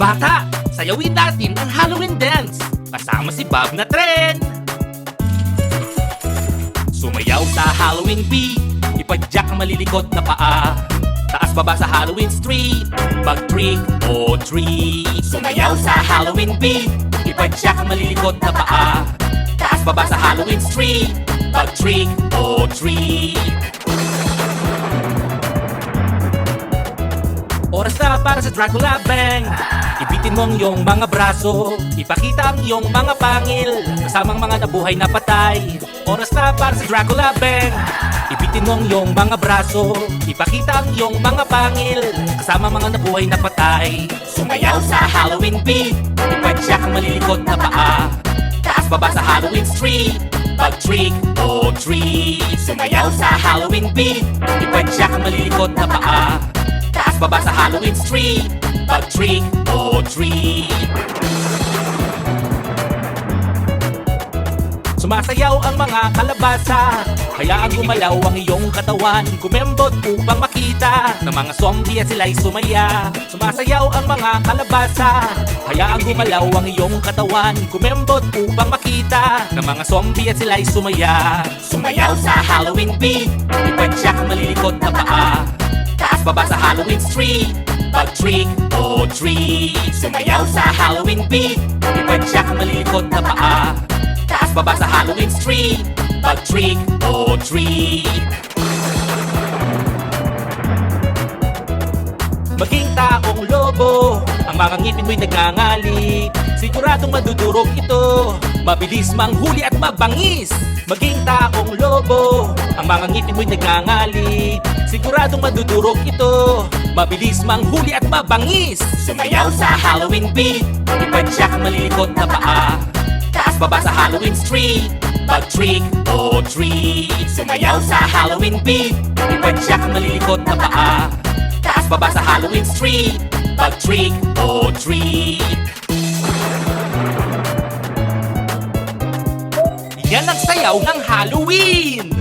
bata, sayawin natin ang Halloween dance kasama si Bob na tren. Sumayaw sa Halloween beat, ipadyak ang malilikot na paa. Taas baba sa Halloween street, pag trick o treat. Sumayaw sa Halloween beat, ipadyak ang malilikot na paa. Taas baba sa Halloween street, pag trick o treat. Para sa Dracula Bang? Ibitin mo ang iyong mga braso Ipakita ang iyong mga pangil Kasamang mga nabuhay na patay. Oras na para sa Dracula Bang? Ibitin mo ang iyong mga braso Ipakita ang iyong mga pangil Kasama mga nabuhay na patay. Sumayaw sa Halloween beat Ipadyak ang malilikot na paa. Taas baba sa Halloween street Pag trick o treat. Sumayaw sa Halloween beat Ipadyak ang malilikot na paa baba sa Halloween street. Pag trick o treat. Sumasayaw ang mga kalabasa. Hayaan gumalaw ang iyong katawan. Kumembot upang makita Ng mga zombie at sila'y sumaya. Sumasayaw ang mga kalabasa. Hayaan gumalaw ang iyong katawan. Kumembot upang makita Ng mga zombie at sila'y sumaya. Sumayaw sa Halloween beat Ipadyak ang malilikot na paa Street Pag trick o treat Sumayaw sa Halloween beat Ipadyak ang malilikot na paa. Taas baba sa Halloween street Pag trick o treat Maging taong lobo Ang mga ngipin mo'y nagngangali Siguradong madudurog ito Mabilis manghuli at mabangis Maging taong lobo Ang mga ngipin mo'y nagngangali Siguradong madudurog ito. Mabilis manghuli at mabangis. Sumayaw sa Halloween beat. Ipadyak ang malilikot na paa. Taas baba sa Halloween street? Pag trick o treat. Sumayaw sa Halloween beat. Ipadyak ang malilikot na paa. Taas baba sa Halloween street? Pag trick o treat sayaw ng Halloween!